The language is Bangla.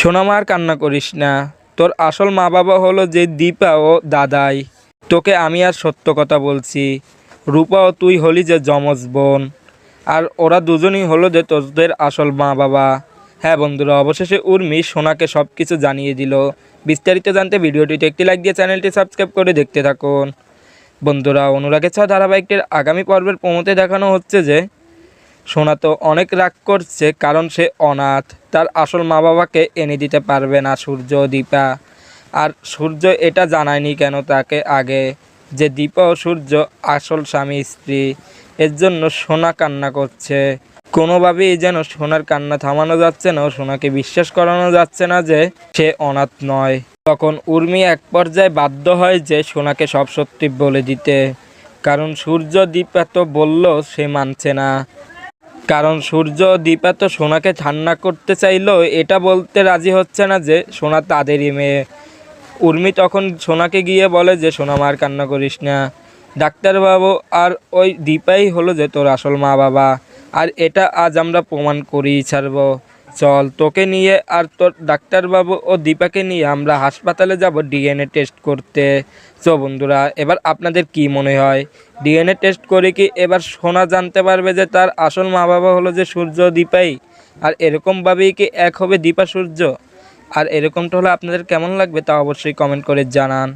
সোনামার কান্না করিস না। তোর আসল মা বাবা হলো যে দীপা ও দাদাই। তোকে আমি আর সত্য কথা বলছি। রূপা ও তুই হলি যে যমজ বোন। আর ওরা দুজনই হলো যে তোদের আসল মা বাবা হ্যাঁ বন্ধুরা, অবশেষে উর্মি সোনাকে সব কিছু জানিয়ে দিল। বিস্তারিত জানতে ভিডিওটিতে একটি লাইক দিয়ে চ্যানেলটি সাবস্ক্রাইব করে দেখতে থাকুন। বন্ধুরা, অনুরাগের ছ ধারাবাহিকটির আগামী পর্বের প্রমোতে দেখানো হচ্ছে যে সোনা তো অনেক রাগ করছে, কারণ সে অনাথ। তার আসল মা বাবাকে এনে দিতে পারবে না সূর্য দীপা। আর সূর্য এটা জানায়নি কেন তাকে আগে? যে দীপা ও সূর্য আসল স্বামী স্ত্রী, এর জন্য সোনা কান্না করছে। কোনোভাবেই যেন সোনার কান্না থামানো যাচ্ছে না, সোনাকে বিশ্বাস করানো যাচ্ছে না যে সে অনাথ নয়। তখন উর্মি এক পর্যায়ে বাধ্য হয় যে সোনাকে সব সত্যি বলে দিতে। কারণ সূর্য দীপা তো বলল সে মানছে না। কারণ সূর্য দীপা তো সোনাকে ঠান্ডা করতে চাইলেও এটা বলতে রাজি হচ্ছে না যে সোনা তাদেরই মেয়ে। উর্মি তখন সোনাকে গিয়ে বলে যে, সোনা মার কান্না করিস না। ডাক্তারবাবু, আর ওই দীপাই হলো যে তোর আসল মা বাবা আর এটা আজ আমরা প্রমাণ করি ছাড়বো। চল, তোকে নিয়ে আর তোর ডাক্তারবাবু ও দীপাকে নিয়ে আমরা হাসপাতালে যাব ডিএনএ টেস্ট করতে। তো বন্ধুরা, এবার আপনাদের কি মনে হয়? ডিএনএ টেস্ট করে কি এবার সোনা জানতে পারবে যে তার আসল মা বাবা হলো যে সূর্য দীপাই? আর এরকমভাবেই কি এক হবে দীপা সূর্য? আর এরকমটা হলে আপনাদের কেমন লাগবে তা অবশ্যই কমেন্ট করে জানান।